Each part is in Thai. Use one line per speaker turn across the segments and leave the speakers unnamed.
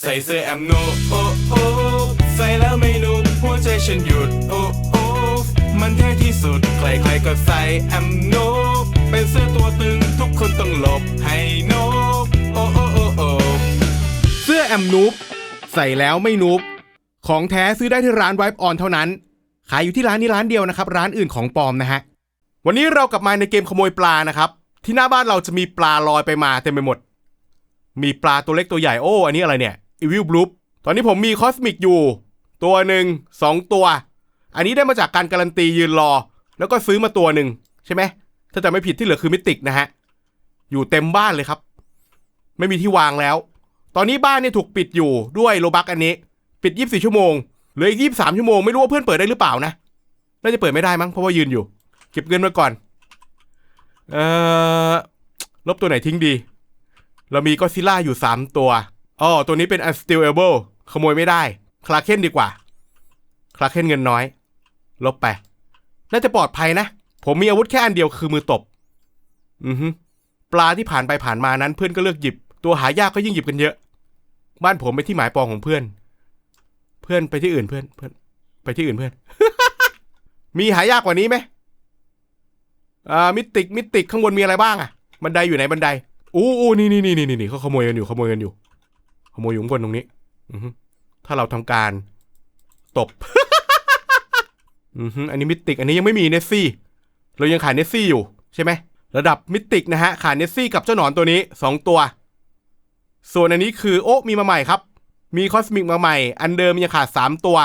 ใส่เสื้อแอมโนโอโอใส่แล้วไม่นุ่มหัวใจฉันหยุดโอโอมันเท่ที่สุดใครๆก็ใส่แอมโนเป็นเสื้อตัวตึงทุกคนต้องหลบให้โนโอโอโอโอ
เสื้อแอมนูบใส่แล้วไม่นูบของแท้ซื้อได้ที่ร้านไวป์ออนเท่านั้น ขายอยู่ที่ร้านนี้ร้านเดียวนะครับ ร้านอื่นของปลอมนะฮะ วันนี้เรากลับมาในเกมขโมยปลานะครับ ที่หน้าบ้านเราจะมีปลาลอยไปมาเต็มไปหมด มีปลาตัวเล็กตัวใหญ่โอ้ อันนี้อะไรเนี่ย อีวิลบลูปตอนนี้ผมมีคอสมิกอยู่ ตัวหนึ่งสองตัว อันนี้ได้มาจากการการันตียืนรอ แล้วก็ซื้อมาตัวหนึ่งใช่ไหมถ้าจะไม่ผิดที่เหลือคือมิติกนะฮะ อยู่เต็มบ้านเลยครับ ไม่มีที่วางแล้ว ตอนนี้บ้านเนี่ยถูกปิดอยู่ด้วยโลบักอันนี้ ปิด 24 ชั่วโมงเหลืออีก 23 ชั่วโมงไม่รู้ว่าเพื่อนเปิดได้หรือเปล่านะน่าจะเปิดไม่ได้มั้งเพราะว่ายืนอยู่ เก็บเงินมาก่อนเอ่อลบตัวไหนทิ้งดี เรามีก็ซิล่าอยู่ 3 ตัว อ๋อตัวนี้เป็น unstealable ขโมยไม่ได้ คลาเคนดีกว่า คลาเคนเงินน้อย ลบไป น่าจะปลอดภัยนะ ผมมีอาวุธแค่อันเดียวคือมือตบ อือฮึปลาที่ผ่านไปผ่านมานั้นเพื่อนก็เลือกหยิบ ตัวหายากก็ยิ่งหยิบกันเยอะ บ้านผมเป็นที่หมายปองของเพื่อน เพื่อนไปที่อื่นเพื่อนเพื่อน ไปที่อื่นเพื่อน มีหายากกว่านี้ไหมอ่ามิติกมิติกข้างบนมีอะไรบ้างอะบันไดอยู่ไหนบันไดอู้อู้นี่นี่นี่นี่นี่เขาขโมยกันอยู่ขโมยกันอยู่ ขโมยอยู่ข้างบนตรงนี้ถ้าเราทำการตบอันนี้มิติก อันนี้ยังไม่มีเนสซี่ เรายังขายเนสซี่อยู่ใช่ไหม ระดับมิติกนะฮะ ขายเนสซี่กับเจ้าหนอนตัวนี้สองตัว ส่วนอันนี้คือโอ้มีมาใหม่ครับ มีคอสมิกมาใหม่ อันเดิมยังขาดสามตัว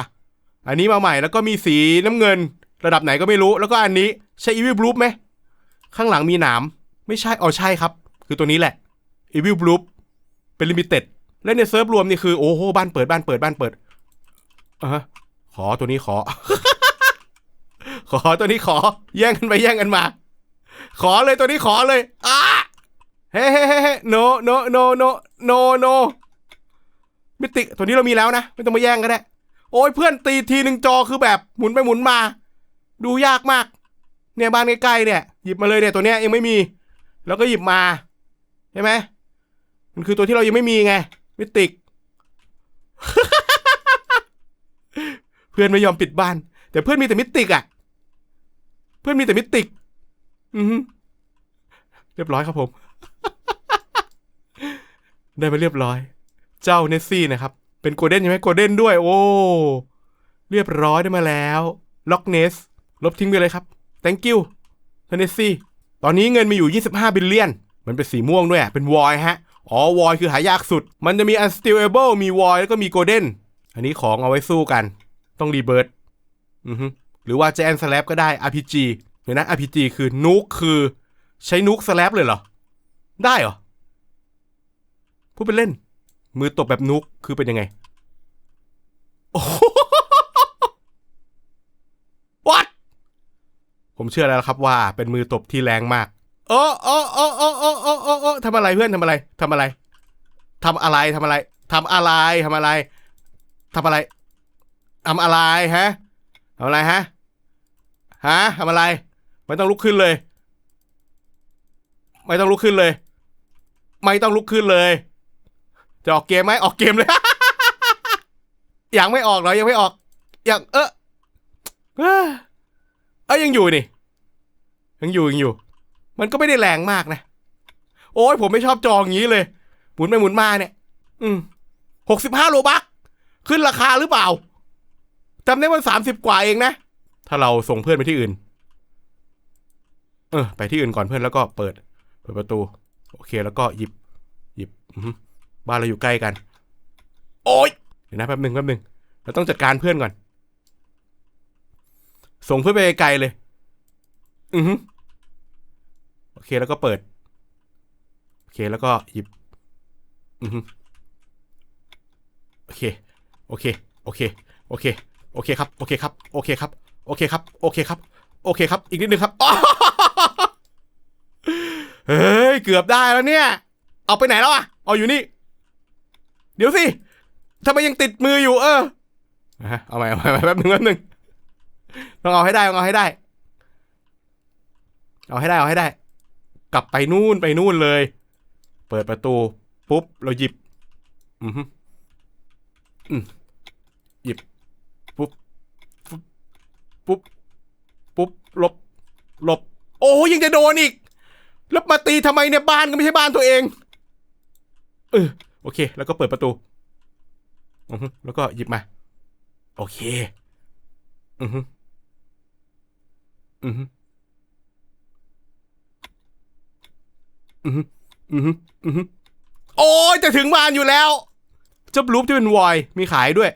อันนี้มาใหม่แล้วก็มีสีน้ำเงิน ระดับไหนก็ไม่รู้ แล้วก็อันนี้ใช่อีวิลบลูปไหม ข้างหลังมีหนาม ไม่ใช่ อ๋อใช่ครับ คือตัวนี้แหละอีวิลบลูปเป็นลิมิเต็ด และในเซิร์ฟรวมนี่คือโอ้โหบ้านเปิดบ้านเปิดบ้านเปิดอะขอตัวนี้ขอ ขอตัวนี้ขอ แย่งกันไปแย่งกันมา ขอเลยตัวนี้ขอเลยอ้าเฮ้เฮ้เฮ้เฮ้ no no no no no no มิติตัวนี้เรามีแล้วนะ ไม่ต้องมาแย่งก็ได้ โอ้ยเพื่อนตีทีหนึ่งจอคือแบบหมุนไปหมุนมา ดูยากมาก เนี่ยบ้านใกล้ๆเนี่ย หยิบมาเลยเนี่ยตัวเนี้ยยังไม่มี แล้วก็หยิบมาใช่ไหมมันคือตัวที่เรายังไม่มีไง มิติก เพื่อนไม่ยอมปิดบ้าน แต่เพื่อนมีแต่มิติกอะ เพื่อนมีแต่มิติก อือเรียบร้อยครับผม ได้มาเรียบร้อย เจ้าเนสซี่นะครับ เป็นโกลเด้นใช่ไหมโกลเด้นด้วย โอ้ เรียบร้อยได้มาแล้ว ล็อกเนส ลบทิ้งไปเลยครับ thank you เนสซี่ ตอนนี้เงินมีอยู่ 25 บิลเลียน มันเป็นสีม่วงด้วยอะเป็นวอยฮะ อ๋อวอยคือหายากสุด มันจะมี unstealable มีวอยแล้วก็มีโกลเด้นอันนี้ของเอาไว้สู้กัน ต้องรีเบิร์ดหรือว่าจะแอนสแลปก็ได้ RPG เดี๋ยวนะ RPG คือนุกคือใช้นุกสแลปเลยเหรอ ได้เหรอ พูดเป็นเล่น มือตบแบบนุกคือเป็นยังไง What ผมเชื่อแล้วครับว่าเป็นมือตบที่แรงมาก โอ้โอ้โอ้โอ้โอ้โอ้โอ้โอ้ทำอะไรเพื่อนทำอะไรทำอะไรทำอะไรทำอะไรทำอะไรทำอะไรทำอะไรทำอะไรฮะทำอะไรฮะฮะทำอะไร ไม่ต้องลุกขึ้นเลย ไม่ต้องลุกขึ้นเลย ไม่ต้องลุกขึ้นเลย จะออกเกมไหมออกเกมเลย ยังไม่ออกเหรอยังไม่ออกยังเออเออเอ้ยยังอยู่นี่ยังอยู่ยังอยู่ มันก็ไม่ได้แรงมากนะ โอ้ยผมไม่ชอบจองงี้เลย หมุนไปหมุนมาเนี่ย อืมหกสิบห้าโลบักขึ้นราคาหรือเปล่าจำได้ว่าสามสิบกว่าเองนะ ถ้าเราส่งเพื่อนไปที่อื่น เออ ไปที่อื่นก่อนเพื่อนแล้วก็เปิด เปิดประตู โอเคแล้วก็หยิบ หยิบบ้านเราอยู่ใกล้กัน โอ้ยเดี๋ยวนะแป๊บหนึ่งแป๊บหนึ่งเราต้องจัดการเพื่อนก่อน ส่งเพื่อนไปไกลเลย อือ เคแล้วก็เปิด โอเคแล้วก็หยิบอือโอเค โอเค โอเค โอเค โอเคครับ โอเคครับ โอเคครับ โอเคครับ โอเคครับ โอเคครับ อีกนิดนึงครับ เฮ้ย เกือบได้แล้วเนี่ย เอาไปไหนแล้วอะ เอาอยู่นี่ เดี๋ยวสิทำไมยังติดมืออยู่ เออ เอาใหม่เอาใหม่แป๊บหนึงแป๊บหนึงต้องเอาให้ได้ต้องเอาให้ได้ เอาให้ได้ เอาให้ได้ กลับไปนู่นไปนู่นเลย เปิดประตู ปุ๊บ เราหยิบ อือฮึอืมหยิบ ปุ๊บ ปุ๊บ ปุ๊บปุ๊บหลบหลบ โอ้ยังจะโดนอีก แล้วมาตีทำไมเนี่ยบ้านก็ไม่ใช่บ้านตัวเอง เออ โอเค แล้วก็เปิดประตู อือฮึแล้วก็หยิบมา โอเค อือฮึอือ อือฮึอือฮึอือฮึโอ้ยจะถึงบ้านอยู่แล้วเจ้าบลูปที่เป็นวอยมีขายด้วย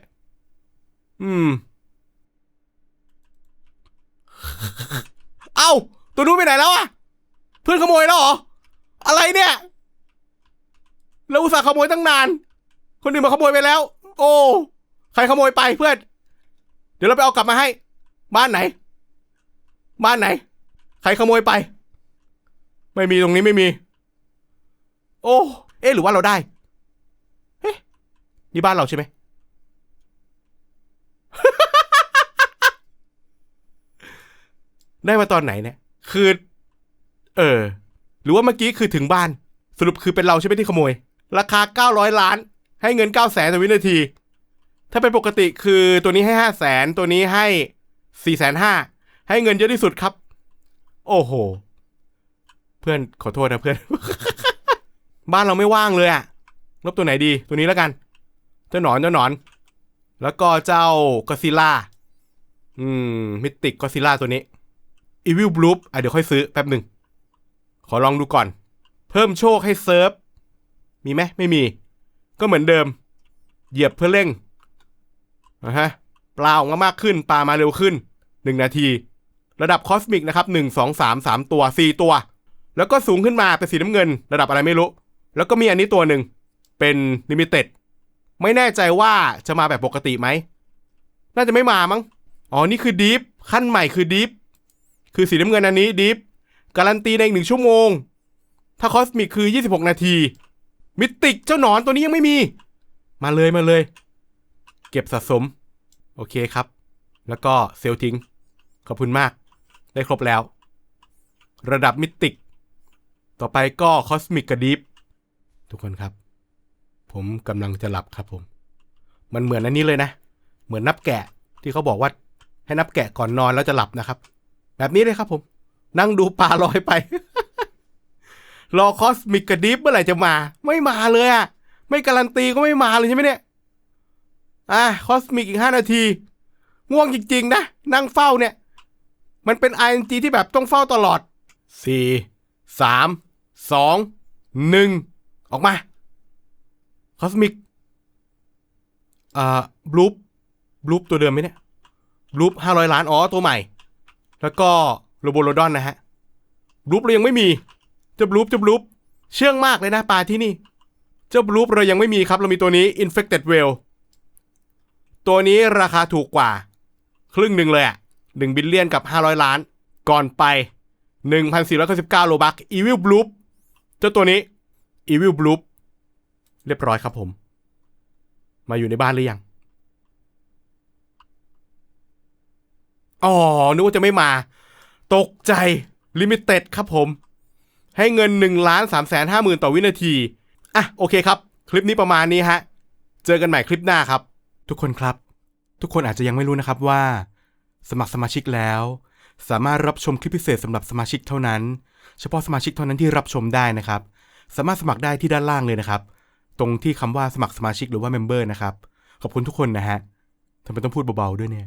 อืม เอ้า ตัวนู้นไปไหนแล้วอะเพื่อนขโมยแล้วเหรอ อะไรเนี่ย แล้วอุตส่าห์ขโมยตั้งนาน คนอื่นมาขโมยไปแล้ว โอ้ ใครขโมยไปเพื่อน เดี๋ยวเราไปเอากลับมาให้ บ้านไหน บ้านไหน ใครขโมยไป ไม่มีตรงนี้ไม่มี โอ้ เอ๊หรือว่าเราได้เอ๊ะนี่บ้านเราใช่ไหม ได้มาตอนไหนเนี่ย คือ เออ หรือว่าเมื่อกี้คือถึงบ้าน สรุปคือเป็นเราใช่ไหมที่ขโมย ราคา 900 ล้าน ให้เงิน 9 0 0แสนต่อวินาที ถ้าเป็นปกติคือตัวนี้ให้ 5 0 0แสน ตัวนี้ให้ 4 5 0 0 0ให้เงินเยอะที่สุดครับ โอ้โห เพื่อนขอโทษนะเพื่อน บ้านเราไม่ว่างเลยอะลบตัวไหนดีตัวนี้แล้วกัน เจ้าหนอนเจ้าหนอน แล้วก็เจ้ากอซิล่าอืมมิติกกอซิล่าตัวนี้อีวิลบลูปอะเดี๋ยวค่อยซื้อแป๊บหนึ่ง ขอลองดูก่อน เพิ่มโชคให้เซิร์ฟ มีไหมไม่มี ก็เหมือนเดิม เหยียบเพื่อเร่งนะฮะปลาออกมามากขึ้น ปลามาเร็วขึ้นหนึ่งนาที ระดับคอสมิกนะครับหนึ่งสองสามสามตัวสี่ตัว แล้วก็สูงขึ้นมาเป็นสีน้ำเงิน ระดับอะไรไม่รู้ แล้วก็มีอันนี้ตัวหนึ่งเป็นลิมิเต็ดไม่แน่ใจว่าจะมาแบบปกติไหม น่าจะไม่มามั้ง อ๋อ นี่คือดีฟขั้นใหม่คือดีฟคือสีน้ำเงินอันนี้ดิฟการันตีในอีกหนึ่งชั่วโมง ถ้าคอสมิกคือ 26 นาที มิติกเจ้าหนอนตัวนี้ยังไม่มี มาเลยมาเลย เก็บสะสม โอเคครับ แล้วก็เซลลทิ้ง ขอบคุณมาก ได้ครบแล้ว ระดับมิติก ต่อไปก็คอสมิกกับดิฟ ทุกคนครับ ผมกำลังจะหลับครับผม มันเหมือนอันนี้เลยนะ เหมือนนับแกะที่เขาบอกว่าให้นับแกะก่อนนอนแล้วจะหลับนะครับ แบบนี้เลยครับผม นั่งดูปลาลอยไป รอคอสมิกกับดิฟเมื่อไหร่จะมา ไม่มาเลยอะไม่การันตีก็ไม่มาเลยใช่ไหมเนี่ย อะคอสมิกอีกห้านาที ง่วงจริงๆนะ นั่งเฝ้าเนี่ย มันเป็น ING ที่แบบต้องเฝ้าตลอดสี่สามสองหนึ่ง ออกมาคอสมิกอ่าบลูปบลูปตัวเดิมไหมเนี่ยบลูปห้าร้อยล้าน อ๋อ ตัวใหม่ แล้วก็โรโบโลดอนนะฮะบลูปเรายังไม่มีจ้าบลูปจ้าบลูปเชื่องมากเลยนะปลาที่นี่ เจ้าบลูปเรายังไม่มีครับ เรามีตัวนี้ Infected Whale ตัวนี้ราคาถูกกว่า ครึ่งหนึ่งเลยอะหนึ่งบิลเลียนกับ 500 ล้าน ก่อนไป 1,499โลบัก Evil Bloop เจ้าตัวนี้ Evil Bloop เรียบร้อยครับผม มาอยู่ในบ้านหรือยัง อ๋อ นึกว่าจะไม่มา ตกใจลิมิเต็ดครับผม ให้เงิน1ล้าน3แสนห้าหมื่นต่อวินาที อะ โอเคครับ คลิปนี้ประมาณนี้ฮะ เจอกันใหม่คลิปหน้าครับ ทุกคนครับ ทุกคนอาจจะยังไม่รู้นะครับว่า สมัครสมาชิกแล้ว สามารถรับชมคลิปพิเศษสำหรับสมาชิกเท่านั้น เฉพาะสมาชิกเท่านั้นที่รับชมได้นะครับ สามารถสมัครได้ที่ด้านล่างเลยนะครับ ตรงที่คำว่าสมัครสมาชิกหรือว่าเมมเบอร์นะครับ ขอบคุณทุกคนนะฮะทำไมต้องพูดเบาๆด้วยเนี่ย